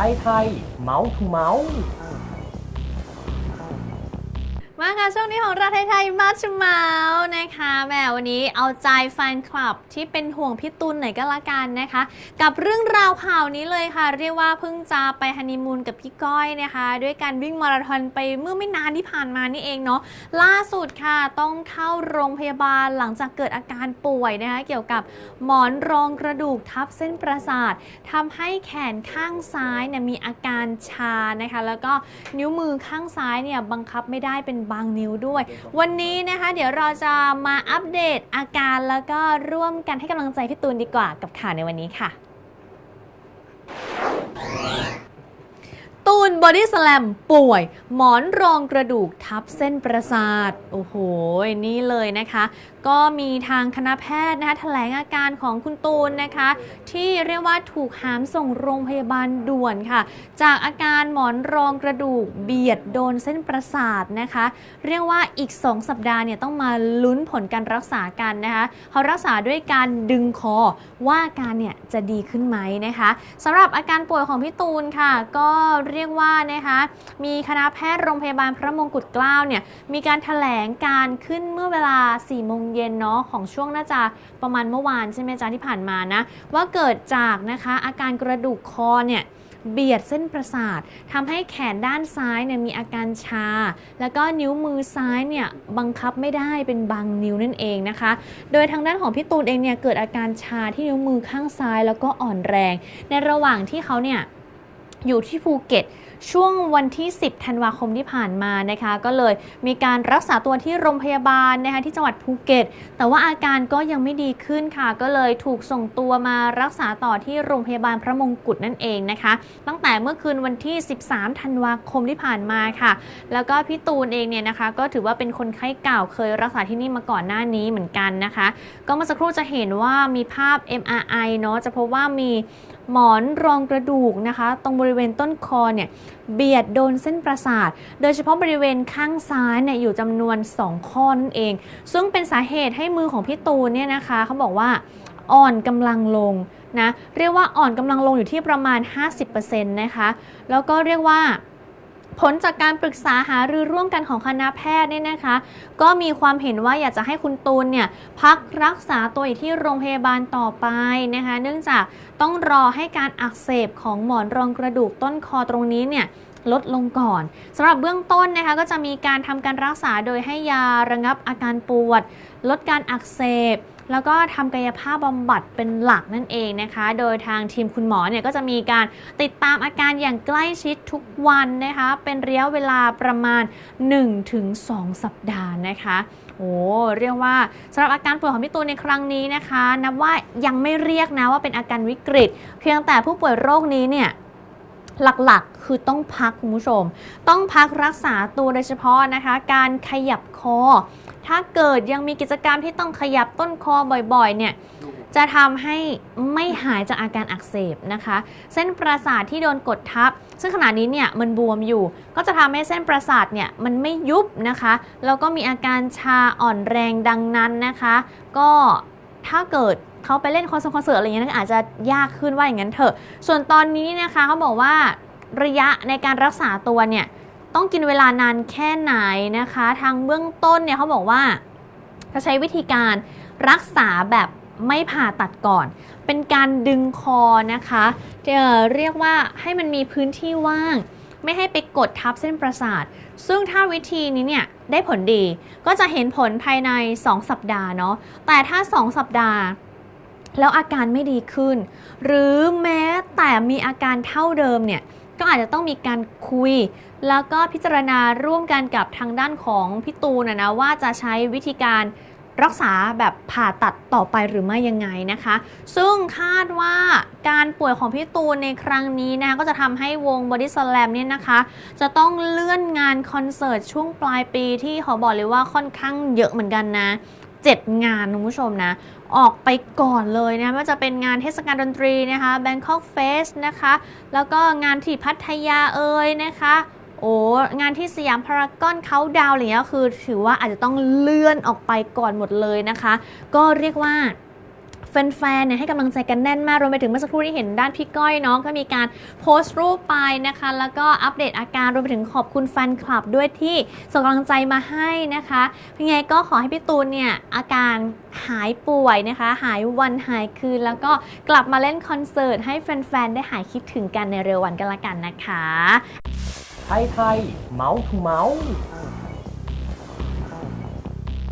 ไทยไทยเมาส์ทูเมาส์ มาค่ะช่วงนี้ของเราไทยๆมาชเมาส์นะคะแหมวันนี้เอาใจแฟนคลับที่เป็นห่วงพี่ตุลหน่อยก็แล้วกันนะคะ กับเรื่องราวข่าวนี้เลยค่ะ เรียกว่าเพิ่งจะไปฮันนีมูนกับพี่ก้อยนะคะ ด้วยการวิ่งมาราธอนไปเมื่อไม่นานที่ผ่านมานี่เองเนาะล่าสุดค่ะต้องเข้าโรงพยาบาลหลังจากเกิดอาการป่วยนะคะเกี่ยวกับหมอนรองกระดูกทับเส้นประสาททำให้แขนข้างซ้ายเนี่ยมีอาการชานะคะ แล้วก็นิ้วมือข้างซ้ายเนี่ยบังคับไม่ได้เป็นบางนิ้วด้วย วันนี้นะคะเดี๋ยวเราจะมาอัปเดตอาการแล้วก็ร่วมกันให้กำลังใจพี่ตูนดีกว่ากับข่าวในวันนี้ค่ะ ตูนบอดี้สแลมป่วย หมอนรองกระดูกทับเส้นประสาท โอ้โห นี่เลยนะคะ ก็มีทางคณะแพทย์นะคะแถลงอาการของคุณตูนนะคะ ที่เรียกว่าถูกหามส่งโรงพยาบาลด่วนค่ะ จากอาการหมอนรองกระดูกเบียดโดนเส้นประสาทนะคะ เรียกว่าอีก 2 สัปดาห์เนี่ยต้องมาลุ้นผลการรักษากันนะคะเขารักษาด้วยการดึงคอว่าอาการเนี่ยจะดีขึ้นไหมนะคะสำหรับอาการป่วยของพี่ตูนค่ะ ก็เรียกว่าว่านะคะมีคณะแพทย์โรงพยาบาลพระมงกุฎเกล้าเนี่ยมีการถแถลงการขึ้นเมื่อเวลา4โมงเย็นเนาะของช่วงน่าจะประมาณเมื่อวานใช่ไหมจ๊ะที่ผ่านมานะว่าเกิดจากนะคะอาการกระดูกคอเนี่ยเบียดเส้นประสาททำให้แขนด้านซ้ายเนี่ยมีอาการชา แล้วก็นิ้วมือซ้ายเนี่ยบังคับไม่ได้เป็นบางนิ้วนั่นเองนะคะ โดยทางด้านของพี่ตูนเองเนี่ยเกิดอาการชาที่นิ้วมือข้างซ้ายแล้วก็อ่อนแรง ในระหว่างที่เขาเนี่ย อยู่ที่ภูเก็ตช่วงวันที่ 10 ธันวาคมที่ผ่านมานะคะ ก็เลยมีการรักษาตัวที่โรงพยาบาลนะคะที่จังหวัดภูเก็ต แต่ว่าอาการก็ยังไม่ดีขึ้นค่ะ ก็เลยถูกส่งตัวมารักษาต่อที่โรงพยาบาลพระมงกุฎนั่นเองนะคะ ตั้งแต่เมื่อคืนวันที่ 13 ธันวาคมที่ผ่านมาค่ะ แล้วก็พี่ตูนเองเนี่ยนะคะ ก็ถือว่าเป็นคนไข้เก่าเคยรักษาที่นี่มาก่อนหน้านี้เหมือนกันนะคะ ก็เมื่อสักครู่จะเห็นว่ามีภาพ MRI เนาะจะพบว่ามี หมอนรองกระดูกนะคะ ตรงบริเวณต้นคอเนี่ยเบียดโดนเส้นประสาท โดยเฉพาะบริเวณข้างซ้ายเนี่ยอยู่จำนวน 2 ข้อนั่นเอง ซึ่งเป็นสาเหตุให้มือของพี่ตูนเนี่ยนะคะเขาบอกว่าอ่อนกำลังลงนะเรียกว่าอ่อนกำลังลงอยู่ที่ประมาณ 50%นะคะแล้วก็เรียกว่า ผลจากการปรึกษาหารือร่วมกันของคณะแพทย์เนี่ยนะคะ ก็มีความเห็นว่าอยากจะให้คุณตูนเนี่ยพักรักษาตัวอยู่ที่โรงพยาบาลต่อไปนะคะ เนื่องจากต้องรอให้การอักเสบของหมอนรองกระดูกต้นคอตรงนี้เนี่ยลดลงก่อนสำหรับเบื้องต้นนะคะก็จะมีการทำการรักษาโดยให้ยาระงับอาการปวด ลดการอักเสบ แล้วก็ทำกายภาพบำบัดเป็นหลักนั่นเองนะคะ โดยทางทีมคุณหมอเนี่ยก็จะมีการติดตามอาการอย่างใกล้ชิดทุกวันนะคะ เป็นระยะเวลาประมาณ 1-2 สัปดาห์นะคะโอ้เรียกว่าสำหรับอาการป่วยของพี่ตูนในครั้งนี้นะคะ นับว่ายังไม่เรียกนะว่าเป็นอาการวิกฤต เพียงแต่ผู้ป่วยโรคนี้เนี่ยหลักๆ คือต้องพักคุณผู้ชม ต้องพักรักษาตัวโดยเฉพาะนะคะ การขยับคอ ถ้าเกิดยังมีกิจกรรมที่ต้องขยับต้นคอบ่อยๆ เนี่ย จะทำให้ไม่หายจากอาการอักเสบนะคะ เส้นประสาทที่โดนกดทับ ซึ่งขณะนี้เนี่ยมันบวมอยู่ ก็จะทำให้เส้นประสาทเนี่ยมันไม่ยุบนะคะ แล้วก็มีอาการชาอ่อนแรงดังนั้นนะคะ ก็ถ้าเกิดเขาไปเล่นคอนเสิร์ตคอนเสิร์ตอะไรอย่างเงี้ยอาจจะยากขึ้นว่าอย่างนั้นเถอะ ส่วนตอนนี้นะคะเขาบอกว่าระยะในการรักษาตัวเนี่ย ต้องกินเวลานานแค่ไหนนะคะ ทางเบื้องต้นเนี่ยเขาบอกว่าจะใช้วิธีการรักษาแบบไม่ผ่าตัดก่อน เป็นการดึงคอนะคะเอ่อเรียกว่าให้มันมีพื้นที่ว่าง ไม่ให้ไปกดทับเส้นประสาท ซึ่งถ้าวิธีนี้เนี่ยได้ผลดี ก็จะเห็นผลภายใน 2 สัปดาห์เนาะ แต่ถ้า 2 สัปดาห์ แล้วอาการไม่ดีขึ้น หรือแม้แต่มีอาการเท่าเดิมเนี่ย ก็อาจจะต้องมีการคุย แล้วก็พิจารณาร่วมกันกับทางด้านของพี่ตูนนะว่าจะใช้วิธีการรักษาแบบผ่าตัดต่อไปหรือไม่ยังไงนะคะ ซึ่งคาดว่าการป่วยของพี่ตูนในครั้งนี้นะคะก็จะทำให้วง Body Slam เนี่ยนะคะ จะต้องเลื่อนงานคอนเสิร์ตช่วงปลายปีที่ขอบอกเลยว่าค่อนข้างเยอะเหมือนกันนะ 7 งานคุณผู้ชมนะ ออกไปก่อนเลยนะไม่ว่าจะเป็นงานเทศกาลดนตรีนะคะ Bangkok Fest นะคะ แล้วก็งานที่พัทยาเอ่ยนะคะโอ้งานที่สยามพารากอนเขาดาวอะไรเงี้ยคือถือว่าอาจจะต้องเลื่อนออกไปก่อนหมดเลยนะคะ ก็เรียกว่า แฟนๆเนี่ยให้กำลังใจกันแน่นมากรวมไปถึงเมื่อสักครู่ที่เห็นด้านพี่ก้อยเนาะก็มีการโพสต์รูปไปนะคะ แล้วก็อัปเดตอาการรวมไปถึงขอบคุณแฟนคลับด้วยที่ส่งกำลังใจมาให้นะคะยังไงก็ขอให้พี่ตูนเนี่ยอาการหายป่วยนะคะ หายวันหายคืน แล้วก็กลับมาเล่นคอนเสิร์ตให้แฟนๆได้หายคิดถึงกันในเร็ววันกันละกันนะคะ ไทยไทยเมาส์ทูเมาส์